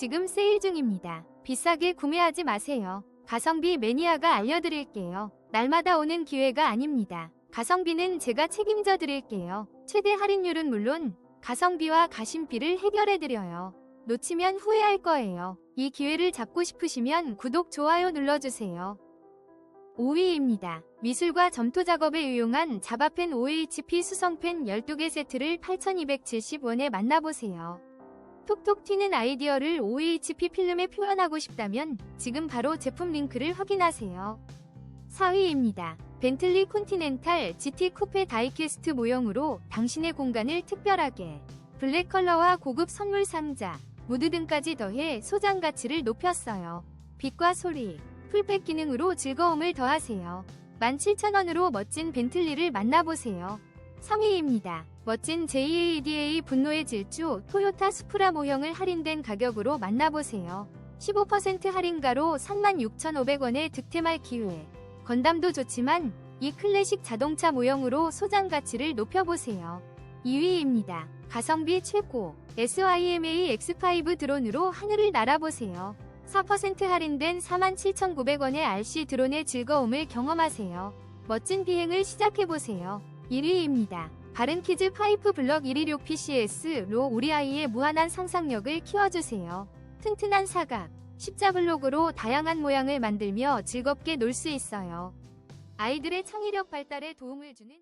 지금 세일 중입니다. 비싸게 구매하지 마세요. 가성비 매니아가 알려드릴게요. 날마다 오는 기회가 아닙니다. 가성비는 제가 책임져 드릴게요. 최대 할인율은 물론 가성비와 가심비를 해결해 드려요. 놓치면 후회할 거예요. 이 기회를 잡고 싶으시면 구독, 좋아요 눌러주세요. 5위입니다. 미술과 점토 작업에 유용한 자바펜 OHP 수성펜 12개 세트를 8,270원에 만나보세요. 톡톡 튀는 아이디어를 OHP 필름에 표현하고 싶다면 지금 바로 제품 링크를 확인하세요. 4위입니다. 벤틀리 콘티넨탈 GT 쿠페 다이캐스트 모형으로 당신의 공간을 특별하게 블랙 컬러와 고급 선물 상자, 무드 등까지 더해 소장 가치를 높였어요. 빛과 소리, 풀백 기능으로 즐거움을 더하세요. 17,000원으로 멋진 벤틀리를 만나보세요. 3위입니다. 멋진 JADA 분노의 질주 토요타 스프라 모형을 할인된 가격으로 만나보세요. 15% 할인가로 36,500원의 득템할 기회. 건담도 좋지만 이 클래식 자동차 모형으로 소장 가치를 높여보세요. 2위입니다. 가성비 최고 SYMA X5 드론으로 하늘을 날아보세요. 4% 할인된 47,900원의 RC 드론의 즐거움을 경험하세요. 멋진 비행을 시작해보세요. 1위입니다. 바른키즈 파이프 블럭 116 PCS로 우리 아이의 무한한 상상력을 키워주세요. 튼튼한 사각, 십자 블록으로 다양한 모양을 만들며 즐겁게 놀 수 있어요. 아이들의 창의력 발달에 도움을 주는